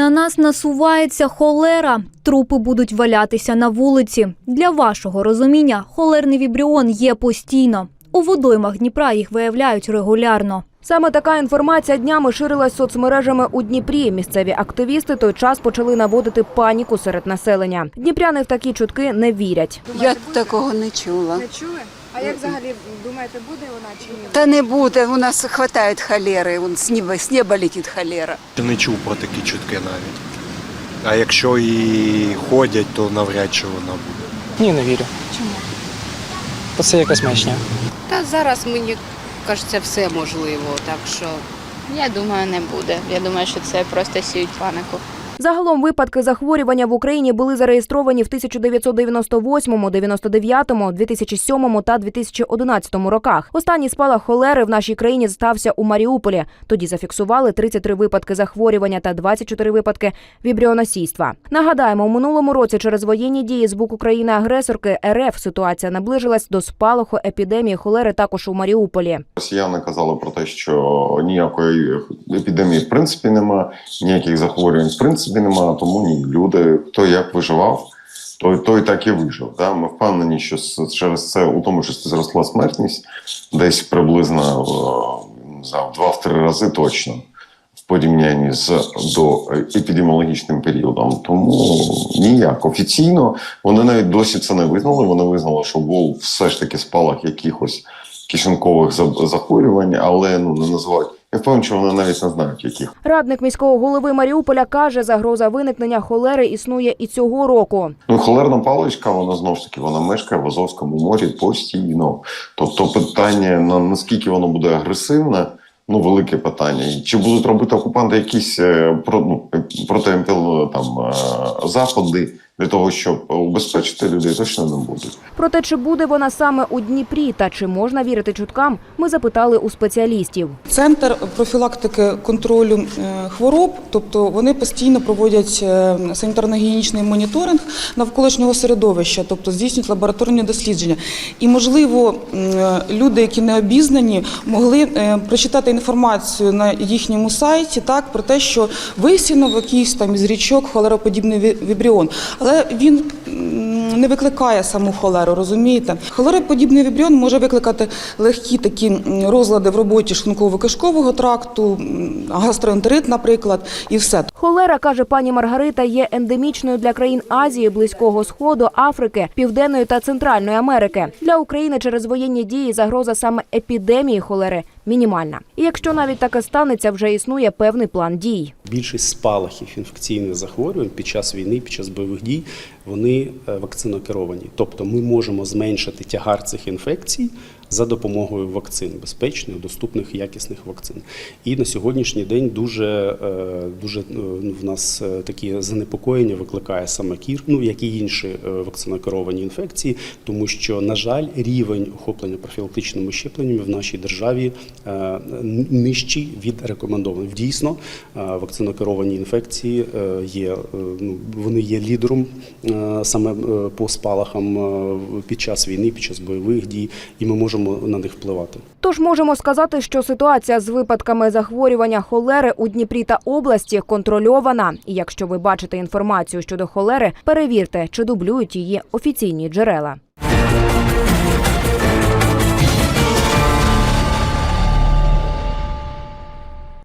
На нас насувається холера. Трупи будуть валятися на вулиці. Для вашого розуміння, холерний вібріон є постійно. У водоймах Дніпра їх виявляють регулярно. Саме така інформація днями ширилась соцмережами у Дніпрі. Місцеві активісти той час почали наводити паніку серед населення. Дніпряни в такі чутки не вірять. Я такого не чула. Не чули? А як взагалі думаєте, буде вона чи ні? Та не буде, у нас хватає холери, вон з неба, з неба летить холера. Не чув про такі чутки навіть. А якщо і ходять, то навряд чи вона буде. Ні, не вірю. Чому? Бо це якась маячня. Та зараз мені кажеться все можливо, так що Я думаю, не буде. Я думаю, що це просто сіють панику. Загалом випадки захворювання в Україні були зареєстровані в 1998, 99, 2007 та 2011 роках. Останній спалах холери в нашій країні стався у Маріуполі. Тоді зафіксували 33 випадки захворювання та 24 випадки вібріоносійства. Нагадаємо, у минулому році через воєнні дії з боку країни-агресорки РФ ситуація наближилась до спалаху епідемії холери також у Маріуполі. Росіяни казали про те, що ніякої епідемії в принципі нема, ніяких захворювань в принципі нема. Тому ні, люди хто як виживав, той той так і вижив. Да? Ми впевнені, що через це у тому числі зросла смертність десь приблизно е, в два-три рази точно. В порівнянні з до епідеміологічним періодом, тому ніяк офіційно вони навіть досі це не визнали. Вони визнали, що був все ж таки спалах якихось кишенкових захворювань, але ну не називають. Я впевнений, що вони навіть не знають, яких. Радник міського голови Маріуполя каже, загроза виникнення холери існує і цього року. Ну, холерна паличка, вона знову ж таки вона мешкає в Азовському морі постійно. Тобто, питання на наскільки воно буде агресивне. Ну, велике питання. І Чи будуть робити окупанти якісь е, ну протиемпіл там е, заходи для того, щоб убезпечити людей, точно не будуть. Проте, чи буде вона саме у Дніпрі та чи можна вірити чуткам, ми запитали у спеціалістів. Центр профілактики контролю е, хвороб, тобто вони постійно проводять е, санітарно-гігієнічний моніторинг навколишнього середовища, тобто здійснюють лабораторні дослідження. І, можливо, е, люди, які не обізнані, могли прочитати інформацію на їхньому сайті так про те, що висіяно в якийсь там із річок холероподібний ві- вібріон, але він не викликає саму холеру, розумієте? Холероподібний вібріон може викликати легкі такі розлади в роботі шлунково-кишкового тракту, гастроентерит, наприклад, і все. Холера, каже пані Маргарита, є ендемічною для країн Азії, Близького Сходу, Африки, Південної та Центральної Америки. Для України через воєнні дії загроза саме епідемії холери мінімальна. І якщо навіть таке станеться, вже існує певний план дій. Більшість спалахів інфекційних захворювань під час війни, під час бойових дій, вони е, вакцинокеровані. Тобто ми можемо зменшити тягар цих інфекцій за допомогою вакцин, безпечних, доступних, якісних вакцин. І на сьогоднішній день дуже, е, дуже е, в нас е, такі занепокоєння викликає саме кір, ну як і інші вакцинокеровані інфекції, тому що, на жаль, рівень охоплення профілактичними щепленнями в нашій державі нижчий від рекомендованих. Дійсно, вакцинокеровані інфекції є, ну, вони є лідером саме по спалахам під час війни, під час бойових дій, і ми можемо на них впливати. Тож можемо сказати, що ситуація з випадками захворювання холери у Дніпрі та області контрольована. І якщо ви бачите інформацію щодо холери, перевірте, чи дублюють її офіційні джерела.